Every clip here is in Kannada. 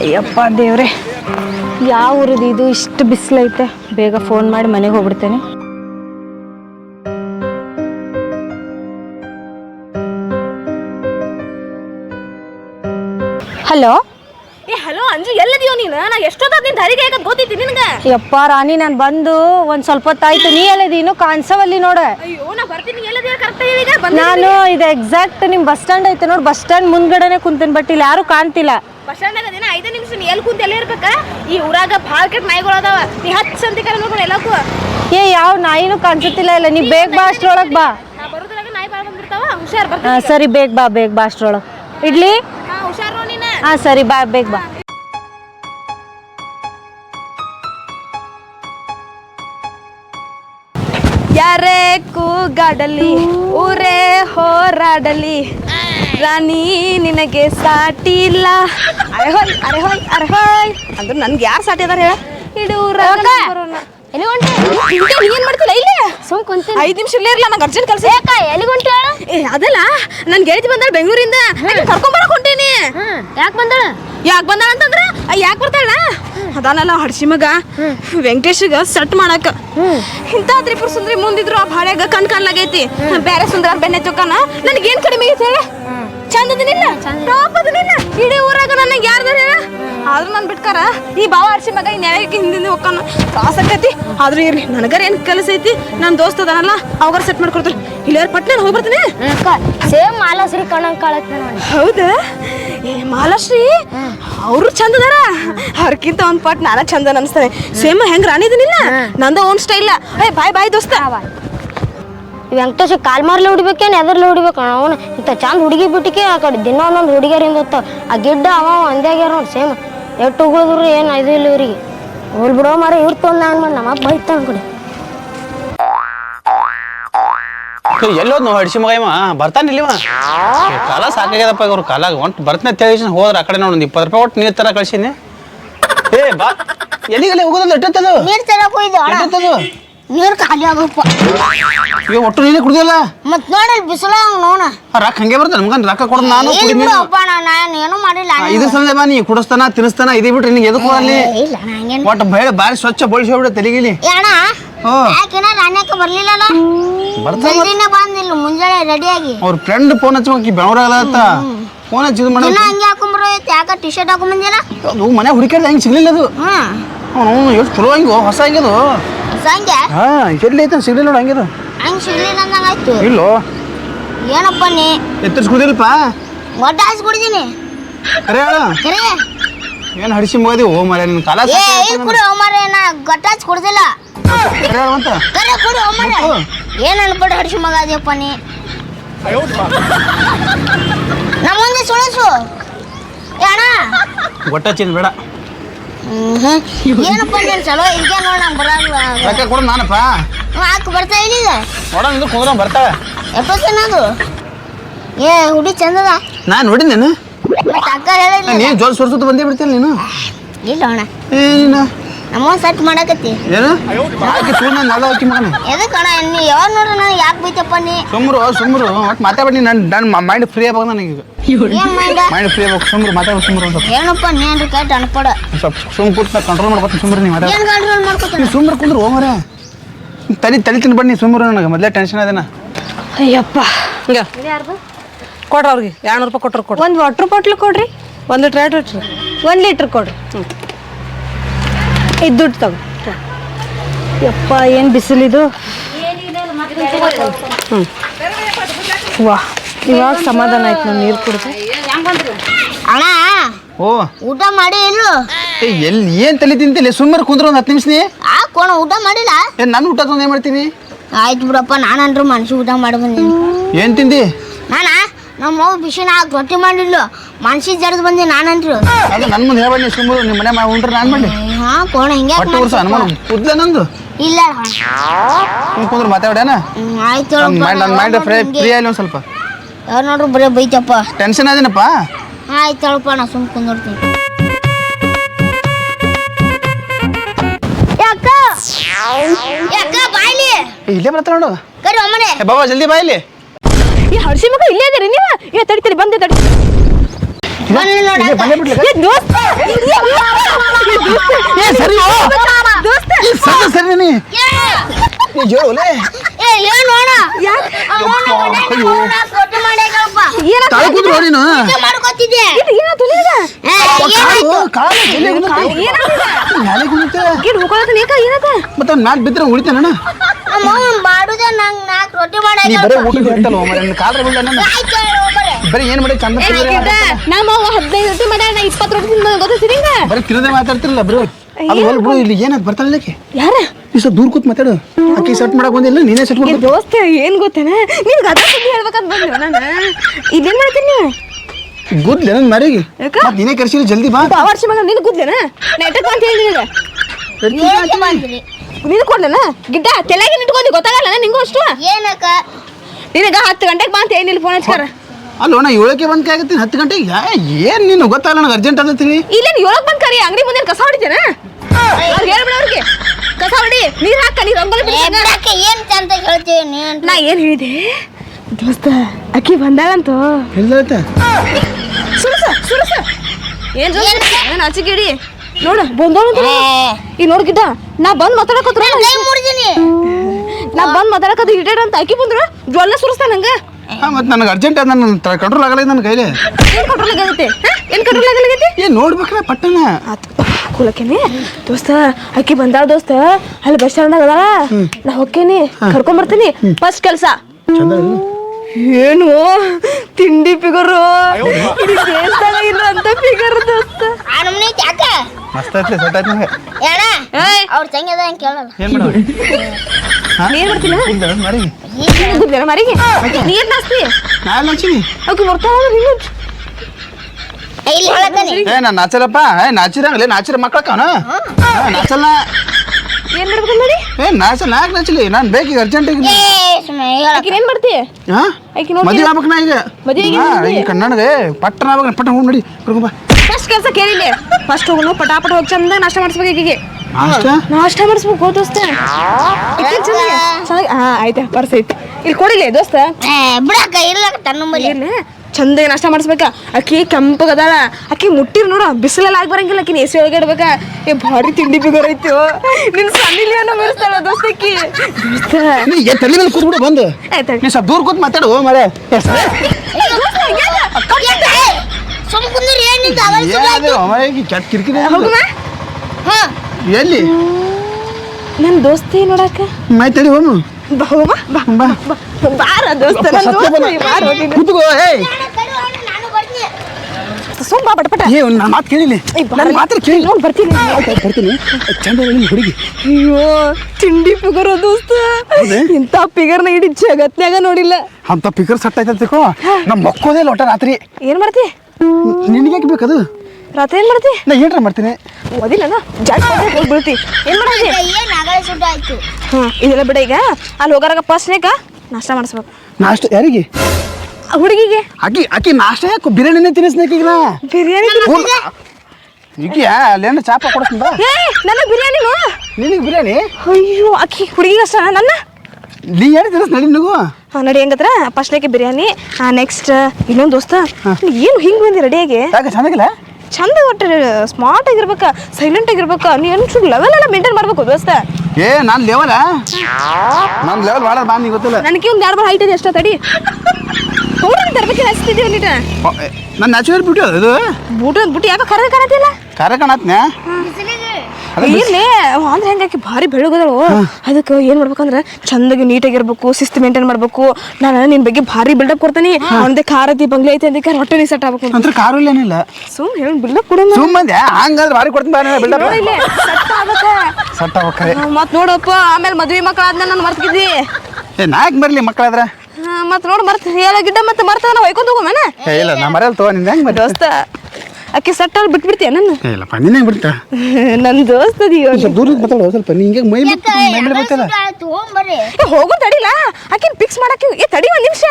ಅಯ್ಯಪ್ಪ ದೇವ್ರೆ. ಯಾವ ಊರದ ಇದು? ಇಷ್ಟು ಬಿಸಿಲೈತೆ. ಬೇಗ ಫೋನ್ ಮಾಡಿ ಮನೆಗೆ ಹೋಗ್ಬಿಡ್ತೇನೆ. ಹಲೋ? ಏ ಹಲೋ ಅಂಜು ಎಲ್ಲದಿಯೋ ನೀನು? ನಾ ಎಷ್ಟೊತ್ತ ನಿನ್ ದಾರಿಗೆ ಯಾಕಂತ ಗೊತ್ತೈತಿ ನಿನಗೆ? ಯಪ್ಪ ರಾಣಿ ನಾನು ಬಂದು ಒಂದು ಸ್ವಲ್ಪ ಹೊತ್ತಾಯ್ತು ನೀ ಎಲ್ಲದಿ? ಇನ್ನೂ ಕಾಣಿಸವಲ್ಲಿ ನೋಡ. ಅಯ್ಯೋ ನಾ ಬರ್ತೀನಿ. ಎಲ್ಲದಿಯೋ ಕರೆಕ್ಟ್ ಈಗ ಬಂದ ನಾನು ಇದು ಎಕ್ಸಾಕ್ಟ್ ನಿಮ್ಮ ಬಸ್ ಸ್ಟ್ಯಾಂಡ್ ಐತೆ ನೋಡಿ. ಬಸ್ ಸ್ಟ್ಯಾಂಡ್ ಮುಂದ್ಗಡೆನೆ ಕುಂತೀನಿ ಬಟ್ ಇಲ್ಲಿ ಯಾರು ಕಾಣ್ತಿಲ್ಲ. ಬಸ್ ಸ್ಟ್ಯಾಂಡ್ ದಿನ ಐದು ನಿಮಿಷ ನೀ ಎಲ್ಲಿ ಕುಂತ ಎಲ್ಲ ಇರ್ಬೇಕ? ಈ ಊರಾಗ ಭಾಳ ಕೆಟ್ಟ ನಾಯಿಗಳು ಅದಾವ. ನೀ ಹತ್ತು ಸಂತಿ ಕರೆ ನೋಡ್ಕೊಂಡು ಎಲ್ಲಕ್ಕೂ. ಏ ಯಾವ ನಾಯಿನೂ ಕಾಣಿಸುತ್ತಿಲ್ಲ ಇಲ್ಲ. ನೀ ಬೇಗ ಬಾ ಅಷ್ಟ್ರೊಳಗೆ ಬಾ. ನಾ ಬರೋದ್ರಾಗ ನಾಯಿ ಭಾಳ ಬಂದ್ಬಿಡ್ತಾವ. ಹುಷಾರ್ ಬರ್ತಾ ಬರ್ತೀನಿ ಸರಿ ಬೇಗ ಬಾ ಬೇಗ ಬಾ ಅಷ್ಟ್ರೊಳಗೆ. ಇಡ್ಲಿ? ಹಾ ಹುಷಾರ್ ನೋಡಿ ನೀನ. ಹಾಂ ಸರಿ ಬಾ ಬೇಗ ಬಾ. ಯಾರೇ ಕೂಗಾಡಲಿ ಊರೇ ಹೋರಾಡಲಿ ರಾಣಿ ನಿನಗೆ ಸಾಟಿ ಇಲ್ಲ. ಅರೆ ಹೋಯ್ ಅರೆ ಹೋಯ್ ಅರೆ ಹೋಯ್ ಅಂದ್ರೆ ನನ್ಗೆ ಯಾರು ಸಾಟಿ ಅದಾರ ಹೇಳ. ಇಡೀ ಊರಾಗ ಎಲ್ಲಿ ಹೊಂಟೆ? ಏನ್ ಮಾಡ್ತಿಲ್ಲ? ಇಲ್ಲೇ. ಸುಮ್ ಕುಂತೀನಿ. ಐದು ನಿಮಿಷ ಇಲ್ಲೇ ನಂಗೆ ಅರ್ಜೆಂಟ್ ಕೆಲಸ ಯಾಕ ಎಲ್ಲಿ ಹೊಂಟಿ ಏ ಅದಲ್ಲ. ನನ್ ಗೆಳತಿ ಬಂದಾಳ ಬೆಂಗಳೂರಿಂದ. ಕರ್ಕೊಂಡ್ ಬರಕ್ ಹೊಂಟೀನಿ. ಯಾಕೆ ಬಂದಳ? ಯಾಕೆ ಬಂದಾಳ ಅಂತಂದ್ರ ಯಾಕೆ ಬರ್ತಾಳ? ಅದಾನಲ್ಲ ಹರ್ಷಿ ಮಗ? ವೆಂಕಟೇಶ್ಗ ಸೆಟ್ ಮಾಡಕ. ಇಂಥ ತ್ರಿಪುರ ಸುಂದ್ರಿ ಮುಂದಿದ್ರು ಆ ಭಾಳ್ಯಾಗ ಕಣ್ ಲಗೈತಿ ಬೇರೆ ಸುಂದರ ಬೆನ್ನೆ ಚೊಕ್ಕನ ನನಗೇನ್ ಕಡಿಮೆ ಐತೆ ಹೇಳ? ಚಂದ ಅದನಿಲ್ಲ ಟಾಪ್ ಅದನಿಲ್ಲ ಇಡೀ ಊರಾಗ ನನಗೆ ಯಾರ್ದಾರ ಆದ್ರೂ ನನ್ ಬಿಟ್ಕಾರ ಈ ಬಾವ ಅರ್ಸಿ ಮಗ ಈ ನ್ಯಾಯಕ್ಕೆ ಹಿಂದಿಂದ ಹೋಗ್ತಾನ. ತ್ರಾಸ ಆಕೈತಿ. ಆದ್ರೂ ಇರ್ಲಿ ನನಗರ ಏನ್ ಕೆಲಸ ಐತಿ? ನನ್ ದೋಸ್ತ ಅದಾನಲ್ಲ ಅವಾಗಾರ ಸೆಟ್ ಮಾಡ್ಕೊಡ್ತಾರೆ ಇಲ್ಲಾರ ಪಟ್ನೆ ಹೋಗಿ ಬರ್ತೀನಿ ಸೇಮ್ ಮಾಲಾಶ್ರೀ ಕಣ್ಣಂಗ್ ಕಾಳತ್ತೆ ಹೌದಾ? ಏ ಮಾಲಾಶ್ರೀ ಅವರು ಚಂದ ಅದಾರ ಅವ್ರಕ್ಕಿಂತ ಒಂದ್ ಪಟ್ ನಾನ ಚಂದ ಅನ್ಸ್ತಾನೆ. ಸೇಮ್ ಹೆಂಗ್ ರಾಣಿದನಿಲ್ಲ? ನಂದು ಓನ್ ಸ್ಟೈಲ್ ಏ ಬಾಯ್ ಬಾಯ್ ದೋಸ್ತ. ವೆಂಕಟೇಶ ಕಾಲ್ ಮಾರ್ಲಿ ಹೊಡಿಬೇಕೇನು ಎದರ್ಲೆ ಹೊಡಿಬೇಕು? ಅವನು ಇಂಥ ಚಂದ ಹುಡುಗಿ ಬಿಟ್ಟಿಕೆ ಆ ಕಡೆ ದಿನ ಒಂದೊಂದು ಹುಡುಗಿಯರಿಂದ ಆ ಗಿಡ್ಡ ಅವ ಒಂದೇ ಆಗ್ಯಾರ ನೋಡಿ ಸೇಮ್ ಎಷ್ಟು ಹೋಗೋದ್ರು ಏನು ಇದು ಇಲ್ಲ ಇವ್ರಿಗೆ. ಹೋಲ್ ಬಿಡೋ ಮಾರ ಇವ್ರು ತೊಂದ ಹಂಗೆ ಮಾಡಿ ನಮ್ಮ ಬೈತಾನ ಕಡೆ ಎಲ್ಲೋದ್ ನಾವು ಹಡಿಸಿ ಮಗ ಇವ. ಬರ್ತಾನೆ ಇಲ್ಲಿವ ಕಾಲ ಸಾಕಾಗ್ಯದಪ್ಪ ಇವ್ರ. ಕಾಲಾಗ ಒಂಟು ಬರ್ತನೆ ತಿಳಿಸಿ ಹೋದ್ರ ಆ ಕಡೆ ನೋಡಿ ಒಂದು ಇಪ್ಪತ್ತು ರೂಪಾಯಿ ಒಟ್ಟು ನೀರು ತರ ಕಳ್ಸೀನಿ. ಏ ಬಾ. ಎಲ್ಲಿಗೆಲ್ಲ ಹೋಗೋದಲ್ಲ ಎಟ್ಟತ್ತದು? ನೀರು ತರ ನೀರು ಖಾಲಿ ಆಗಪ್ಪ ಈಗ ಒಟ್ಟು ನೀನೇ ಕುಡ್ದಿಲ್ಲ? ಮತ್ ನೋಡಿ ಬಿಸಿಲ ನೋಣ ರೊಕ್ಕ ಹಂಗೆ ಬರ್ತಾನೆ ನಮ್ಗನ್ ರೊಕ್ಕ ಕೊಡ ನಾನು ಇಲ್ಲ ನೀನು ಬಿಡಪ್ಪ ನಾನು ಏನು ಮಾಡಿಲ್ಲ ಇದು ಇದ್ರ ಸಂದೆ ಬಾ ನೀ ಕುಡಿಸ್ತಾನ ತಿನ್ನಿಸ್ತಾನ ಇದೇ ಬಿಟ್ರೆ ನಿನಗೆ ಎದಕ್ಕೆ ಹೋಗಲಿ ಇಲ್ಲ ನಾ ಹಂಗೇನು ಒಟ್ಟು ಬೇಡ ಬಾರಿ ಸ್ವಚ್ಛ ಬೋಳಿಸಿ ಹೋಗ್ಬಿಡ ತಲೆಗಿಲಿ ಅಣ್ಣ ಹ್ಞೂ. ಯಾಕಿನ ರಾಣ್ಯಕ್ಕೆ ಬರ್ಲಿಲ್ಲಲ್ಲ? ಬರ್ತಾನೆ ಜಲ್ದಿನೇ ಬಂದಿಲ್ಲ ಮುಂಜಾನೆ ರೆಡಿಯಾಗಿ. ಅವ್ರ ಫ್ರೆಂಡ್ ಫೋನ್ ಹಚ್ಚಿ ಬೆಳಗ್ರಾಗತ್ತ ಫೋನ್ ಹಚ್ಚಿದ್ ಮಾಡ ನಾನು ಹಂಗೆ ಹಾಕೊಂಬರೋ ಯಾಕ ಟಿ ಶರ್ಟ್ ಹಾಕೊಂಬಂದಿಲ್ಲ ಅದು ಮನೆ ಹುಡುಕಿದ್ರೆ ಹೆಂಗೆ ಸಿಗ್ಲಿಲ್ಲ ಅದು. ಹ್ಮ್. ಅವನು ಎಷ್ಟು ಚಲೋ ಹಂಗೆ ಹೊಸ ಹಂಗದು ಸಂಜೆ? ಹಾ ಎಲ್ಲಿ ಐತೆ? ಸಿಗ್ಲಿಲ್ಲ ನೋಡು ಹಂಗಿದು. ಹಂಗೆ ಸಿಗ್ಲಿಲ್ಲ ಅಂದಂಗಾಯ್ತು. ಇಲ್ಲೋ? ಏನಪ್ಪ ನೀ? ಒಡ್ಡ ಅರೆ ಹೇಳು. ಕರೆ. ಏನು ಹಡಿಸಿ ಮೋದಿ? ಓ ಮರ ನಿನ್ನ ಕಾಲ ಏ ಇಲ್ಲಿ ಕುಡಿ ಹೋಮಾರ ನಾ ಕುಡ್ದಿಲ್ಲ. ಕರೆ ಕುಡಿ ಹೋಮಾರ ಏನು ಅನ್ಬಿಟ್ಟು ಹಡಿಸಿ ಮಗ ಅದೇಪ್ಪ ನೀ? ನಮ್ಮ ಮುಂದೆ ಸುಳಿಸು. ಏ ಅಣ್ಣ. ಬೇಡ. ಏನಪ್ಪ ನೀನು ಚಲೋ? ನೋಡ ನಂಗೆ ಬರಲ್ಲ ರೊಕ್ಕ ಕೊಡು ನಾನಪ್ಪ. ಹಾಕಿ ಬರ್ತಾ ಕುಂದ್ರ ಬರ್ತಾಳೆ ಏ ಹುಡಿ ಚಂದದ? ನಾನು ಅಕ್ಕ ಹೇಳಿಲ್ಲ ನೀನು ಜೋಲ್ ಸುರ್ಸುತ್ತ ಬಂದೇ ನೀನು? ಇಲ್ಲ ಅಣ್ಣ. ನಮ್ಮ ಸೆಟ್ ಮಾಡಕತ್ತಿ. ಏನು? ಆಕಿ ಸುಳ್ಳು ನಾನು ನೆಲ ಹಾಕಿ ಮಗನ ಎದಕ್ಕೆ ಅಣ್ಣ ನೀ ಯಾವಾಗ ನೋಡ್ರಿ ನನಗೆ ಯಾಕೆ ಬೈತಪ್ಪ ನೀ? ಸುಮ್ರು ಸುಮ್ರು. ಒಟ್ಟು ಮಾತಾಡ್ಬೇಡಿ ನನ್ನ ನನ್ನ ಮೈಂಡ್ ಫ್ರೀ ಆಗ್ಬೇಕು ನನಗೆ ಈಗ ಮಾಡ ಮೈಂಡ್ ಫ್ರೀ ಆಗ್ಬೇಕು. ಸುಮ್ರು ಮಾತಾಡ್ಬೇಕು ಸುಮ್ರು ಒಂದು ಏನಪ್ಪ ನೀನು ಅಂದ್ರೆ ಅನ್ಪಡ. ಸ್ವಲ್ಪ ಸುಮ್ ಕೂತ್ ಕಂಟ್ರೋಲ್ ಮಾಡ್ಕೊತೀನಿ ಸುಮ್ರು ನೀವು ಮಾತಾಡ. ಏನ್ ಕಂಟ್ರೋಲ್ ಮಾಡ್ಕೊತಾನ ನೀವು ಸುಮ್ರು ಕುಂದ್ರು ಹೋಮರ ತಲೆ ತಲೆ ತಿನ್ ಬನ್ನಿ ಸುಮ್ರು ನನಗೆ. ಮೊದಲೇ ಟೆನ್ಷನ್ ಅದೇನ ಅಯ್ಯಪ್ಪ. ಹಿಂಗ. ಕೊಡ್ರಿ ಅವ್ರಿಗೆ. ಎರಡು ರೂಪಾಯಿ ಕೊಟ್ರು ಕೊಡ್ರಿ. ಒಂದು ವಾಟ್ರ್ ಬಾಟ್ಲ್ ಕೊಡ್ರಿ. ಒಂದು ಲೀಟ್ರ್ ಎರಡು ಲೀಟ್ರ್ ಒಂದು ಲೀಟ್ರ್ ಕೊಡ್ರಿ. ಹ್ಞೂ ಇದು ದುಡ್ಡು ತಗೋ. ಯಪ್ಪ ಏನು ಬಿಸಿಲಿದು? ಹ್ಞೂ ವಾ. ಇವಾಗ ಸಮಾಧಾನ ಆಯ್ತು ನಾನು ನೀರು ಕುಡಿದು. ಅಣ್ಣ ಓ. ಊಟ ಮಾಡಿ ಇಲ್ಲ? ಏ ಎಲ್ಲಿ ಏನು ತಲೆ ತಿಂತಿಲ್ಲ? ಸುಮ್ಮನೆ ಕುಂದ್ರು ಒಂದು ಹತ್ತು ನಿಮಿಷ ನೀ ಆ ಕೋಣ ಊಟ ಮಾಡಿಲ್ಲ? ಏನು ನನ್ನ ಊಟ ತಂದು ಏನು ಮಾಡ್ತೀನಿ? ಆಯ್ತು ಬಿಡಪ್ಪ ನಾನಂದ್ರು ಮನ್ಸಿ ಊಟ ಮಾಡಿ ಬಂದೀನಿ. ಏನು ತಿಂದಿ? ನಾನ ನಮ್ಮ ಅವ್ವ ಬಿಸಿನ ರೊಟ್ಟಿ ಮಾಡಿಲ್ಲ. ಮನ್ಸಿ ಜಡ್ದು ಬಂದಿ ನಾನಂದ್ರು. ಅದು ನನ್ನ ಮುಂದೆ ಹೇಳ್ಬೇಡಿ ಸುಮ್ಮನೆ ನಿಮ್ಮ ಮನೆ ಮಾಡಿ ಉಂಟ್ರೆ ನಾನು ಮಾಡಿ ಹಾ ಕೋಣ ಹಿಂಗೆ ಹೊಟ್ಟೆ ಉರ್ಸ ಅನುಮಾನ ನಂದು? ಇಲ್ಲ. ಸುಮ್ ಕುಂದ್ರೆ ಮಾತಾಡ್ಯಾನ? ಹ್ಮ್, ಆಯ್ತು ಮೈಂಡ್ ಫ್ರೀ ಒಂದು ಸ್ವಲ್ಪ. ಯಾರು ನೋಡ್ರು ಬರೀ ಬೈತಪ್ಪ ಟೆನ್ಷನ್ ಅದೇನಪ್ಪ ಆಯ್ತು ಹೇಳಪ್ಪ ನಾ ಸುಮ್ ಕುಂದಿರ್ತೀನಿ ಯಾಕ ಯಾಕ ಬಾಯ್ಲಿ ಇಲ್ಲೇ ಬರ್ತಾಳ ನೋಡು ಕರಿ ಒಮ್ಮನೆ ಏ ಬಾಬಾ ಜಲ್ದಿ ಬಾ ಇಲ್ಲಿ ಈ ಹಡ್ಸಿ ಮಗ ಇಲ್ಲೇ ನೀವು ಏ ತಡಿ ತಡಿ ಬಂದೆ ತಡಿ ಇಲ್ಲೇ ಬಂದೇ ಬಿಡ್ಲಿ ಏ ದೋಸ್ತ ಏ ಸರಿ ಓ. ದೋಸ್ತ ಸರಿ ಸರಿ ನೀ ಏ ಒಲೆ ತಾಳಿ ನೀನು. ಕಾಲು. ಗಿಡ ಹೋಗೋದ ನೀಕ ಮತ್ತೆ ಮ್ಯಾಲ್ ಬಿದ್ರೆ ಉಳಿತಾನ ಮಾಡುದ ನಂಗ್ ನಾಲ್ಕು ರೊಟ್ಟಿ ನೀ ಬರೀ ಊಟದ ಹೇಳ್ತಲ್ಲ ಮರ? ಕಾಲ್ರ ಬಿಡ ನನ್ನ ಬರೀ. ಏನ್ ಮಾಡಿ ಚಂದ ನಮ್ಮ ಹದಿನೈದು ರೊಟ್ಟಿ ಮಾಡ್ಯಾಳ ನಾ ಇಪ್ಪತ್ತು ರೊಟ್ಟಿ ಬರೀ ತಿನ್ನದೆ ಮಾತಾಡ್ತಿರಲ್ಲ ಬ್ರೋ ಅದು ಹೊಲ್ ಬಿಡು ಇಲ್ಲಿ ಏನಾದ್ ಬರ್ತಾಳೆ ಆಕಿ? ಯಾರ? ಈ ಸ್ವಲ್ಪ ದೂರ ಕೂತ್ ಮಾತಾಡು. ಆಕಿ ಸೆಟ್ ಮಾಡಕ್ ಬಂದಿಲ್ಲ ನೀನೇ ಸೆಟ್ ಏ ಮಾಡ್ಬೇಕು ದೋಸ್ತ ಏನ್ ಗೊತ್ತೇನ? ನಿನ್ಗೆ ಅದ ಸುದ್ದಿ ಹೇಳ್ಬೇಕಂತ ಬಂದೆ ನಾನು? ಇದೇನ್ ಮಾಡ್ತೀನಿ ನೀವು? ಗುದ್ಲೆ ನನ್ ಮರಿಗೆ. ಯಾಕ? ಮತ್ ನೀನೇ ಕರ್ಸಿಲ್ಲ ಜಲ್ದಿ ಬಾ. ಆ ವರ್ಷ ಮಗ ನಿನ್ ಗುದ್ಲೇನ? ನೆಟ್ಟಕ್ ಅಂತ ಹೇಳಿ ನಿನಗ ನಿನ್ ಕೊಡ್ಲೇನ? ಗಿಡ್ಡ ತಲೆಗೆ ಇಟ್ಕೊಂಡಿ ಗೊತ್ತಾಗಲ್ಲ ನಿಂಗೂ ಅಷ್ಟು? ಏನಕ್ಕ? ನಿನಗ ಹತ್ತು ಗಂಟೆಗೆ ಬಾ ಅಂತ ಏನಿಲ್ಲ ಫೋನ್ ಹಚ್ಕಾರ. ಅಲ್ಲ ನಾ ಏಳಕ್ಕೆ ಬಂದ್ ಕಾಗತ್ತೀನಿ ಹತ್ತು ಗಂಟೆಗೆ? ಯಾ ಏನ್ ನೀನು? ಗೊತ್ತಲ್ಲ ನನಗೆ ಅರ್ಜೆಂಟ್ ಅದತ್ತೀನಿ ಇಲ್ಲೇನು ಏಳಕ್ ಬಂದ್ ಕರಿ? ಅಂಗಡಿ ಮುಂದೆ ಕಸ ಹೊಡಿತೇನ? ಅವ್ರಿಗೆ ಹೇಳ್ಬಿಡ ಅವ್ರಿಗೆ. ಕಸ ಹೊಡಿ ನೀರ್ ಹಾಕ ನೀ ರಂಗೋಲಿ ಬಿಡ್ಸಂಗ. ಬಿಡಕ್ಕ ಏನ್ ಚಂದ ಹೇಳ್ತೀವಿ ನೀನ್ ನಾ ಏನ್ ಹೇಳಿದೆ? ದೋಸ್ತ ಅಕ್ಕಿ ಬಂದಾಳಂತ. ಎಲ್ಲೈತೆ ಸುರಸ ಸುರಸ ಏನ್ ನಾನು ಆಚೆಗಿಡಿ ನೋಡು ಬಂದೋಳು ಈಗ ನೋಡ್ಕಿದ್ದ ಗಿಡ್ಡ ನಾ ಬಂದ್ ಮಾತಾಡಕತ್ರ ಕೈ ಮುರಿದೀನಿ? ನಾ ಬಂದ್ ಮಾತಾಡಕತ್ರ ಇಡೇಡ್ ಅಂತ. ಅಕ್ಕಿ ಬಂದ್ರು ಜ್ವಲ್ಲ ಸುರಿಸ್ತಾ ನಂಗ. ಹಾ ಮತ್ತೆ ನನಗೆ ಅರ್ಜೆಂಟ್ ಅದ ನನ್ನ ಕಂಟ್ರೋಲ್ ಆಗಲ್ಲ ನನ್ನ ಕೈಲಿ. ಏನ್ ಕಂಟ್ರೋಲ್ ಆಗೈತಿ? ಏನ್ ಕಂಟ್ರೋಲ್ ಆಗೈತಿ? ಏನು ನೋಡ್ಬೇಕ್ರ ಪಟ್ಟಣ. ಕುಲಕೇನಿ ದೋಸ್ತ ಅಕ್ಕಿ ಬಂದಾಳ ದೋಸ್ತ. ಅಲ್ಲಿ ಬಸ್ ಸ್ಟ್ಯಾಂಡ್ದಾಗ ಅದಾಳ. ನಾ ಹೋಕ್ಕೇನಿ ಕರ್ಕೊಂಡ್ ಬರ್ತೀನಿ. ಫಸ್ಟ್ ಕೆಲಸ. ಏನು? ತಿಂಡಿ ಫಿಗರು ಇಲ್ಲ ಅಂತ ಫಿಗರ್ ದೋಸ್ತ. ಆ ನಮ್ನಿ ಯಾಕ? ಮಸ್ತ್ ಐತ್ಲಿ ಸೆಟ್ ಆಯ್ತು ನನಗೆ ಏನ ಅವ್ರ ತಂಗಿ ಅದ ಕೇಳಲ್ಲ ಏನ್ ಮಾಡೋದು? ನೀನ್ ಮಾಡ್ತಿಲ್ಲ ಮರಿ. ಗುದ್ಲೇನ ಮರಿಗೆ ನೀರ್ ನಾಸ್ತಿ ಅಕ್ಕಿ ಏ ನಾನು. ನಾಚಲಪ್ಪ ಏ ನಾಚಿರಂಗಲೇ ನಾಚಿರ ಮಕ್ಕಳಕ್ಕವನ? ನಾಚಲ್ಲ ಏನ್ ಮಾಡ್ಬೇಕು ನೋಡಿ ಏ ನಾಚಲ್ ನಾಕ್ ನಾಚಲಿ? ನಾನು ಬೇಕೀಗ ಅರ್ಜೆಂಟಿಗೆ ಆಕಿನ ಏನ್ ಮಾಡ್ತಿ ಹಾ? ಆಕಿ ನೋಡಿ ಮದುವೆ ಆಗ್ಬೇಕು ನಾ ಈಗ. ಮದ್ವೆ ಆಗಿ ಹಾ, ಮದ್ವೆ? ಈಗ ಕಣ್ಣನಿಗೆ ಪಟ್ಟಣ ಆಗ್ಬೇಕು ಪಟ್ಟ ಹೋಗಿ ನೋಡಿ. ಕರ್ಕೊಂಬ ಫಸ್ಟ್ ಕೆಲಸ ಕೇಳಿಲ್ಲ. ಫಸ್ಟ್ ಹೋಗೋಣ ಪಟಾಪಟ ಹೋಗಿ ಚಂದ ನಾಷ್ಟ ಮಾಡಿಸ್ಬೇಕು ಈಗಿಗೆ. ನಾಷ್ಟ? ನಾಷ್ಟ ಮಾಡಿಸ್ಬೇಕು ದೋಸ್ತ. ಹಾ ಆಯ್ತಾ ಪರ್ಸ್ ಐತಿ ಇಲ್ಲಿ ಕೊಡಿಲಿ ದೋಸ್ತ? ಬಿಡಕ್ಕ ಇಲ್ಲ ತನ್ನ ಚಂದ ನಾಷ್ಟ ಮಾಡಿಸ್ಬೇಕ? ಅಕ್ಕಿ ಕೆಂಪಗದಾಳ ಅಕ್ಕಿ ಮುಟ್ಟಿರ್ ನೋಡು ಬಿಸಿಲೆಲ್ಲ ಆಗಿ ಬರಂಗಿಲ್ಲ ಅಕ್ಕಿ ಎಸಿ ಒಳಗೆ ಇಡ್ಬೇಕ? ಏ ಭಾರಿ ತಿಂಡಿ ಬಿಗರ್ ಐತಿ. ನಿನ್ ಸಣ್ಣಿಲಿ ಅನ್ನೋ ಮೆರೆಸ್ತಾಳ ದೋಸ್ತ ಅಕ್ಕಿ. ದೋಸ್ತ. ತಲೆ ಮೇಲೆ ಕೂತ್ಬಿಡು ಬಂದು. ಆಯ್ತಾ ನೀ ಸ್ವಲ್ಪ ದೂರ ಕೂತ್ ಮಾತಾಡು ಮರೆ ಸುಮ್ ಕುಂದ್ರಿ ಏನಿಂದ? ಅವಲ್ ಏನಾದ್ರು ಮರೆ ಕೆಟ್ಟ ಕಿರಿಕಿರಿ ಹೋಗುವ? ಹಾ. ಎಲ್ಲಿ? ನನ್ನ ದೋಸ್ತಿ ನೋಡಾಕ ಮಾತಾಡಿ ಹೋಮು ಬಾ ಬಾ ಬಾರ ದೋಸ್ತ ಕೂತ್ಕೋ ಏಯ್. ನಾನು ಬರ್ತೀನಿ ಸುಮ್ ಬಾ ಪಟ ಏ ನನ್ನ ಮಾತು ಕೇಳಿಲಿ. ನನ್ನ ಮಾತ್ರ ಕೇಳಿ. ನೋಡ್ ಬರ್ತೀನಿ. ಬರ್ತೀನಿ. ಚಂದ ಹುಡುಗಿ. ಅಯ್ಯೋ ತಿಂಡಿ ಫಿಗರ್ ದೋಸ್ತ? ಇಂಥ ಫಿಗರ್ನ ಇಡೀ ಜಗತ್ನಾಗ ನೋಡಿಲ್ಲ. ಅಂತ ಫಿಗರ್ ಸಟ್ ಐತೆ ತಿಳ್ಕೊ ನಮ್ಮ ಮಕ್ಕೋದೇ ಲೋಟ ರಾತ್ರಿ. ಏನ್ ಮಾಡ್ತಿ? ನಿನಗೆ ಬೇಕದು ರಾತ್ರಿ ಏನ್ ಮಾಡ್ತಿ? ನಾ ಏನ್ರ ಮಾಡ್ತೀನಿ. ಓದಿಲ್ಲನ? ಜಾಗ ಹೋಗಿ ಬೀಳ್ತಿ ಏನ್ ಆಯ್ತು? ಹಾ ಇದೆಲ್ಲ ಬಿಡ ಈಗ. ಅಲ್ಲಿ ಹೋಗಾರಾಗ ಫಸ್ಟ್ನೇಕ ನಾಷ್ಟ ಮಾಡಿಸ್ಬೇಕು. ನಾಷ್ಟ ಯಾರಿಗೆ? ಆ ಹುಡುಗಿಗೆ? ಆಕಿ ಆಕಿ ನಾಷ್ಟ ಯಾಕೆ ಬಿರಿಯಾನಿನೇ ತಿನ್ನಿಸ್ನೇಕ ಈಗ ಬಿರಿಯಾನಿ ಈಗ? ಅಲ್ಲೇನು ಚಾಪ ಕೊಡಿಸ್ತೀನಿ ಬಾ. ಏ ನನಗೆ ಬಿರಿಯಾನಿ ನಿನಗೆ ಬಿರಿಯಾನಿ? ಅಯ್ಯೋ ಅಕ್ಕಿ ಹುಡುಗಿಗೆ ಅಷ್ಟ ನನ್ನ? ನೀ ಏನು ತಿನ್ನಿಸ್ ನಡಿ ನಿನಗೂ? ಹಾಂ ನಡಿ ಹೆಂಗತ್ರ? ಫಸ್ಟ್ನೇಕೆ ಬಿರಿಯಾನಿ ಹಾ ನೆಕ್ಸ್ಟ್ ಇನ್ನೊಂದು ದೋಸ್ತ. ಏನು ಹಿಂಗೆ ಬಂದಿ ರೆಡಿಯಾಗಿ ಯಾಕೆ ಚೆನ್ನಾಗಿಲ್ಲ? ಚಂದ ಒಟ್ಟು ಸ್ಮಾರ್ಟ್ ಆಗಿರ್ಬೇಕ ಸೈಲೆಂಟ್ ಆಗಿರ್ಬೇಕ ನೀ ಏನು ಲೆವೆಲ್ ಎಲ್ಲ ಮೇಂಟೈನ್ ಮಾಡ್ಬೇಕು ದೋಸ್ತ ಏ ನಾನು ಲೆವಲ ನನ್ನ ಲೆವೆಲ್ ಮಾಡೋದು ಬಾ ನೀ ಗೊತ್ತಿಲ್ಲ. ನನಗೆ ಒಂದು ಎರಡು ಬಾರ್ ಹೈಟ್ ಇದೆ ಎಷ್ಟೋ ತಡಿ. ನೋಡ್ರಿ ತರಬೇಕು ಹಚ್ತಿದ್ದೀವಿ ನೀಟ ನನ್ನ ನ್ಯಾಚುರಲ್ ಬ್ಯೂಟಿ ಅದು ಇದು? ಬೂಟ ಬುಟ್ಟಿ ಯಾಕೆ ಕರೆದ ಕಾಣತಿಲ್ಲ ಖರೆ ಕಾಣತ್ನ್ಯಾ? ಇರ್ಲಿ ಅಂದ್ರೆ ಹೆಂಗಾಕಿ ಭಾರಿ ಬೆಳಗದಳು. ಅದಕ್ಕೆ ಏನ್ ಮಾಡ್ಬೇಕಂದ್ರೆ ಚಂದಾಗಿ ನೀಟಾಗಿರ್ಬೇಕು ಶಿಸ್ತ್ ಮೇಂಟೈನ್ ಮಾಡ್ಬೇಕು. ನಾನು ನಿನ್ ಬಗ್ಗೆ ಭಾರಿ ಬಿಲ್ಡಪ್ ಕೊಡ್ತೀನಿ. ಒಂದೇ ಖಾರತಿ ಬಂಗ್ಲೆ ಐತೆ ಅದಕ್ಕೆ ಹೊಟ್ಟೆ ನೀ ಸೆಟ್ ಆಗ್ಬೇಕು ಅಂದ್ರೆ ಕಾರು ಇಲ್ಲ ಏನಿಲ್ಲ. ಸುಮ್ ಹೇಳಿ ಬಿಲ್ಡಪ್ ಸುಮ್ ಸುಮ್ಮಂದೆ ಹಂಗಂದ್ರೆ ಭಾರಿ ಕೊಡ್ತೀನಿ ಬಾ ಬಿಲ್ಡಪ್ ಸೆಟ್ ಆಗ್ಬೇಕು. ಹೋಗ್ತಾರೆ ಮತ್ ನೋಡಪ್ಪ ಆಮೇಲೆ ಮದ್ವೆ ಮಕ್ಕಳ ಆದ್ಮೇಲೆ ನಾನು ಮರ್ತಿದ್ದಿ ಏ ನಾಯಕ್ ಬರಲಿ ಮಕ್ಕಳಾದ್ರೆ ಮತ್ತೆ ನೋಡ್ ಮರ್ತ ಹೇಳ ಗಿಡ್ಡ ಮತ್ತೆ ಮರ್ತ ನಾವು ಹೊಯ್ಕೊಂಡ್ ಹೋಗೋಮೇನ ಇಲ್ಲ ನಾ ಮರೆಯಲ್ಲ ತಗೋ ನಿಂದ ಹೆಂಗೆ ದೋಸ್ತ ಅಕ್ಕಿ ಸೆಟ್ ಅಲ್ಲಿ ಬಿಟ್ಬಿಡ್ತೀಯ ನನ್ನ? ಇಲ್ಲ ಇಲ್ಲಪ್ಪ ನಿನ್ನ ಬಿಡ್ತಾ. ನನ್ನ ದೋಸ್ತ ಅದೀವ ಸ್ವಲ್ಪ ದೂರ ಸ್ವಲ್ಪ ನಿಂಗೆ ಹಿಂಗೆ ಮೈ ಬಿಟ್ಟು ಮೈ ಮೇಲೆ ಬತ್ತಲ್ಲ? ಹೋಗ್ ಬರ್ರಿ. ಹೋಗು ತಡಿಲ ಆಕಿನ ಫಿಕ್ಸ್ ಮಾಡಕ್ಕೆ ಏ ತಡಿ ಒಂದು ನಿಮಿಷ.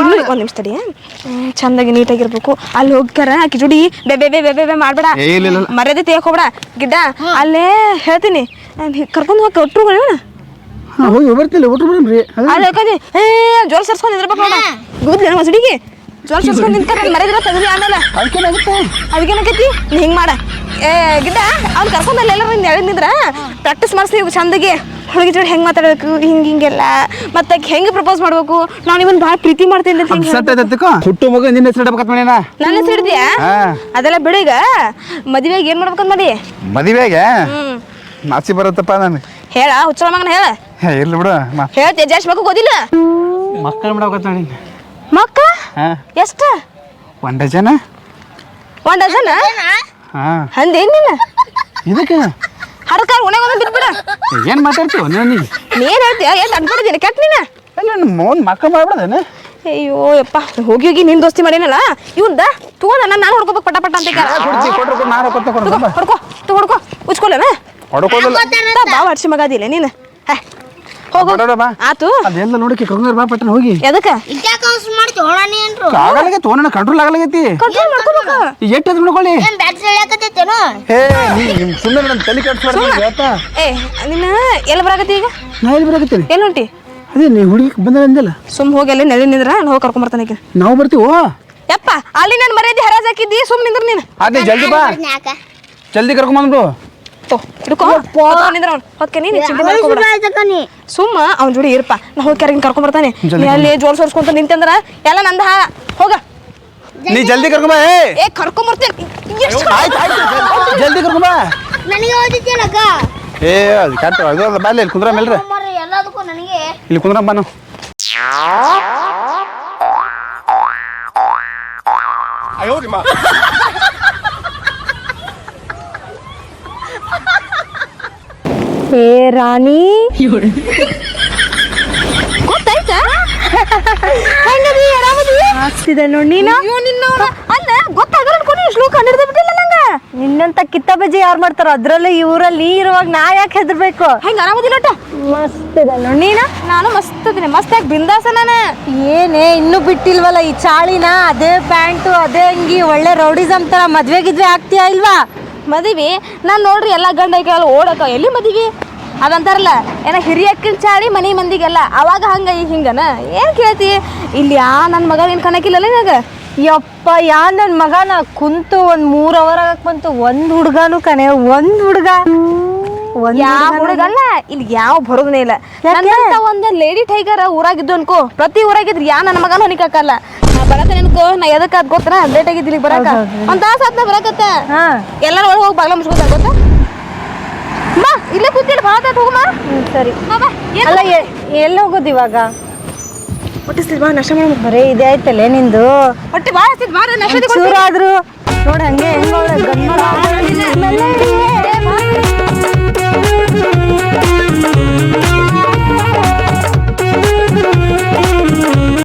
ಇನ್ನೂ ನಿಮಿಷ ತಡಿ ಚಂದಾಗಿ ನೀಟಾಗಿರ್ಬೇಕು. ಅಲ್ಲಿ ಹೋಗ್ತಾರ ಆಕಿ ಜೋಡಿ. ಬೆ ಬೆ ಬೆ ಬೆ ಬೆ ಮಾಡ್ಬೇಡ. ಏ, ಇಲ್ಲ, ಇಲ್ಲ, ಇಲ್ಲ. ಮರ್ಯಾದೆ ತೆಗಿಯಕ್ ಹೋಗ್ಬೇಡ. ಗಿಡ್ಡ ಅಲ್ಲೇ ಹೇಳ್ತೀನಿ. ಕರ್ಕೊಂಡು ಹೋಗಿ ಒಟ್ಟರು ಇವನ? ಹೋಗಿ ಬರ್ತಿಲ್ಲ ಒಟ್ರು ಬರಮ್ರಿ ಅದೇ. ಜೋರ್ ಸರ್ಸ್ಕೊಂಡು ಇದ್ರಬೇಕು ನೋಡ ಗುದ್ಲೇನ ಮಸಡಿಗೆ ಜೋರ್ ನಿಂತ ನಿಂತಾರ ಮರೆದ್ರ ತೆಗ್ದಿ ಆಮೇಲೆ. ಅದಕ್ಕೇನಾಗುತ್ತೆ? ಅದಕ್ಕೇನಾಕೈತಿ ನೀ ಹಿಂಗ್ ಮಾಡ. ಏ ಗಿಡ ಅವ್ನು ಕರ್ಕೊಂಡಲ್ಲ ಎಲ್ಲರೂ ನಿಂದ ಎಳೆದಿದ್ರ ಪ್ರಾಕ್ಟೀಸ್ ಮಾಡಿಸ್ತೀವಿ ಚಂದಗೆ. ಹುಡುಗಿ ಜೋಡಿ ಹೆಂಗ್ ಮಾತಾಡ್ಬೇಕು ಹಿಂಗ್ ಹಿಂಗೆಲ್ಲ ಮತ್ತೆ ಹೆಂಗ್ ಪ್ರಪೋಸ್ ಮಾಡ್ಬೇಕು? ನಾನು ಇವನ್ ಭಾಳ ಪ್ರೀತಿ ಮಾಡ್ತೀನಿ ಅಂತ ಹಿಂಗ್ ಸಟ್ ಹುಟ್ಟು ಮಗು ನಿನ್ನ ಹೆಸರು ಇಡ್ಬೇಕಂತ ಮಾಡಿನ ನನ್ನ ಹೆಸರು. ಅದೆಲ್ಲ ಬಿಡು ಈಗ. ಮದುವೆಗೆ ಏನ್ ಮಾಡ್ಬೇಕಂತ ಮಾಡಿ? ಮದುವೆಗೆ ನಾಚಿ ಬರುತ್ತಪ್ಪ ನಾನು. ಹೇಳ ಹುಚ್ಚಳ ಮಗನ ಹೇಳ. ಹೇ ಇರ್ಲಿ ಬಿಡು ಹೇಳ ತೇಜಾಶ್ ಮಗು ಗೊತ್ತಿಲ್ಲ ಮಕ್ಕಳು ಮಾಡ್ಬೇಕಂತ ಮಾಡಿ ಮಕ್ಕಳ? ಹಾಂ. ಎಷ್ಟು? ಒಂದು ಡಜನ? ಒಂದ್ ಡಜನ್? ಹಾಂ. ನೀನು ಇದಕ್ಕೆ? ಹರಕಾ ಉಣೆ ಒಂದ್ ಬಿಟ್ಬಿಡ. ಏನು ಮಾತಾಡ್ತೀವ ನೀನು ನೀ ಏನ್ ಹೇಳ್ತೀಯ ಏನ್ ಅನ್ಬಿಡಿದೀನಿ ಕೆಟ್ಟ ನೀನ? ಅಲ್ಲ ನಮ್ಮ ಅಯ್ಯೋ ಯಪ್ಪ. ಹೋಗಿ ಹೋಗಿ ನಿನ್ ದೋಸ್ತಿ ಮಾಡೇನಲ್ಲ? ಇವಂದ ತಗೊಂಡ ನಾನು ನಾನು ಹೊಡ್ಕೋಬೇಕು ಪಟ ಪಟ ಅಂತ ನಾನು ಹೊಡ್ಕೋ ಹೊಡ್ಕೋ. ಉಚ್ಕೊಳ್ಳೇನ? ಹೊಡ್ಕೋದಿಲ್ಲ ಬಾ ವರ್ಷ ಮಗ ಅದಿಲ್ಲ ನೀನು. ಹೇ, ಹೋಗು. ಹೊರಡ ಬಾ. ಆತು. ಅದೆಲ್ಲ ನೋಡಕ್ಕೆ ಕರ್ಕೊಂಡ್ರೆ ಬಾ ಪಟ್ಟಣ ಹೋಗಿ. ಎದಕ್ಕ? ಕಂಟ್ರೋಲ್ ಆಗಲಾಗೈತಿ ಕಂಟ್ರೋಲ್ ಮಾಡ್ಕೋಬೇಕ? ಅದು ನೋಡ್ಕೊಳ್ಳಿ. ಏನ್ ಹೇ ನೀ ಸುಮ್ಮನೆ ನನ್ನ ತಲೆ ಕೆಡ್ಸ್ಬಾರ್ದು ಆಯ್ತಾ ಏ ನಿನ್ನ ಎಲ್ಲಿ ಬರಾಕತ್ತಿ ಈಗ? ನಾ ಎಲ್ಲಿ ಬರಾಕತ್ತೀನಿ? ಎಲ್ಲಿ ಹೊಂಟಿ? ಅದೇ ನೀ ಹುಡುಗಿ ಬಂದ ಅಂದಿಲ್ಲ? ಸುಮ್ ಹೋಗಿ ಅಲ್ಲಿ ನೆಲೆ ನಿಂದ್ರ ನಾನು ಹೋಗಿ ಕರ್ಕೊಂಡ್ ಬರ್ತಾನೆ ಈಗ ನಾವು ಬರ್ತೀವೋ? ಯಪ್ಪ ಅಲ್ಲಿ ನಾನು ಮರ್ಯಾದೆ ಹರಾಜ್ ಹಾಕಿದ್ದಿ ಸುಮ್ ನಿಂದ್ರ ನೀನು. ಅದೇ ಜಲ್ದಿ ಬಾ. ಜಲ್ದಿ ಕರ್ಕೊಂಬಂದ್ಬಿಡು ತೋ ಹಿಡ್ಕೋ. ಹೊತ್ಕೊಂಡ್ ನಿಂದ್ರ ಅವ್ನು. ಹೊತ್ಕೆ ನೀನು ಚಿಂತೆ ಮಾಡ್ಕೋಬೇಡ ಆಯ್ತಕ್ಕ ನೀ. ಸುಮ್ಮ ಅವ್ನ ಜೋಡಿ ಇರಪ್ಪ ನಾ ಹೋಗಿ ಕರ್ಕೊಂಡ್ ಬರ್ತಾನೆ. ಅಲ್ಲಿ ಜೋರ್ ಸೋರ್ಸ್ಕೊಂತ ನಿಂತಂದ್ರ ಎಲ್ಲ ನಂದ ಹಾಳ. ಹೋಗ. ನೀ ಜಲ್ದಿ ಕರ್ಕೊಂಬ ಏ. ಏ ಕರ್ಕೊಂಡ್ ಬರ್ತೇನೆ. ಜಲ್ದಿ ಕರ್ಕೊಂಬ ನನಗೆ ಏ ಅದು ಕೆಟ್ಟ ಅದು ಅಲ್ಲ ಬಾಲಿ ಇಲ್ಲಿ ಎಲ್ಲದಕ್ಕೂ ನನಗೆ. ಇಲ್ಲಿ ಏ ರಾಣಿ. ಗೊತ್ತಾಯ್ತಾ? ಹೆಂಗದಿ ಆರಾಮದಿ? ಆಗ್ತಿದೆ ನೋಡಿ ನೀನು? ನಿನ್ನ ಅಲ್ಲ ಗೊತ್ತಾಗಲ್ಲ ಅನ್ಕೊಂಡು ಶ್ಲೋಕ ಹಿಡಿದು ಬಿಟ್ಟಿಲ್ಲ ನಂಗ. ನಿನ್ನಂತ ಕಿತ್ತ ಬಜ್ಜಿ ಯಾರು ಮಾಡ್ತಾರೋ ಅದ್ರಲ್ಲೂ ಇವರಲ್ಲಿ ಇರುವಾಗ ನಾ ಯಾಕೆ ಹೆದರ್ಬೇಕು? ಹೆಂಗ ಆರಾಮದಿಲ್ಲ ಒಟ್ಟ ಮಸ್ತ್ ಇದೆ ನೋಡಿ ನೀನು? ನಾನು ಮಸ್ತ್ ಅದೀನಿ ಮಸ್ತ್ ಆಗಿ ಬಿಂದಾಸ ನಾನು? ಏನೇ ಇನ್ನೂ ಬಿಟ್ಟಿಲ್ವಲ್ಲ ಈ ಚಾಳಿನ? ಅದೇ ಪ್ಯಾಂಟು ಅದೇ ಅಂಗಿ ಒಳ್ಳೆ ರೌಡಿಸಮ್ ತರ ಮದ್ವೆ ಗಿದ್ವೆ ಆಗ್ತೀಯಾ ಇಲ್ವಾ? ಮದುವೆ? ನಾನು ನೋಡ್ರಿ ಎಲ್ಲ ಗಂಡ ಐಕಲ್ಲ ಓಡಕ ಎಲ್ಲಿ ಮದುವೆ? ಅದಂತಾರಲ್ಲ ಏನ ಹಿರಿಯಕ್ಕಿನ ಚಾಡಿ ಮನೆ ಮಂದಿಗೆಲ್ಲ. ಅವಾಗ ಹಂಗ ಈ ಹಿಂಗನ? ಏನು ಕೇಳ್ತಿ? ಇಲ್ಲಿ ಯಾ ನನ್ನ ಮಗ ಏನು ಕಣಕಿಲ್ಲಲ್ಲ ನಿನಗೆ ಯಪ್ಪ ಯಾ ನನ್ನ ಮಗನ? ಕುಂತು ಒಂದು ಮೂರು ಅವರ್ ಆಗಕ್ ಬಂತು. ಒಂದು ಹುಡುಗನು ಕಣೆ ಒಂದು ಹುಡುಗ. ಒಂದ್ ಯಾವ ಹುಡ್ಗನೂ ಹುಡುಗಲ್ಲ? ಇಲ್ಲಿ ಯಾವ ಬರೋದನೇ ಇಲ್ಲ. ನನ್ನಂತ ಒಂದ್ ಲೇಡಿ ಟೈಗರ್ ಊರಾಗಿದ್ದು ಅನ್ಕೋ. ಪ್ರತಿ ಊರಾಗಿದ್ರೆ ಯಾ ನನ್ನ ಮಗನ ಹೊನಿಕಾಕಲ್ಲ ಬರತ್ತೆ ಅನ್ಕೋ ನಾ ಎದಕ್ಕ ಅದ್ ಗೊತ್ತನ? ಲೇಟ್ ಆಗಿದ್ದಿಲ್ಲ ಬರಾಕ. ಒಂದ್ ತಾಸ ಆತ್ನ ಬರಾಕತ್ತ. ಹಾ. ಎಲ್ಲಾರು ಒಳಗೆ ಹೋಗಿ ಬಾಗ್ಲ ಮುಚ್ಕೋತ ಗೊತ್ತಾ? ಬಾ ಇಲ್ಲೇ ಕೂತಿಲ್ಲ ಭಾಳ ತಾತ ಹೋಗಮ್ಮ ಸರಿ. ಅಲ್ಲ ಎಲ್ಲಿ ಹೋಗೋದು ಇವಾಗ? ಹೊಟ್ಟಿಸ್ತಿದ್ ಬಾ ನಷ್ಟ ಮಾಡಿ ಬರೀ ಇದೇ ಆಯ್ತಲ್ಲೇ ನಿಂದು? ಹೊಟ್ಟೆ ಭಾಳ ಹತ್ತಿದ್ ಬಾ ಚೂರಾದ್ರು ನೋಡ ಹಂಗೆ ಹೆಂಗ್ ಗಂಡ್ಮಗ.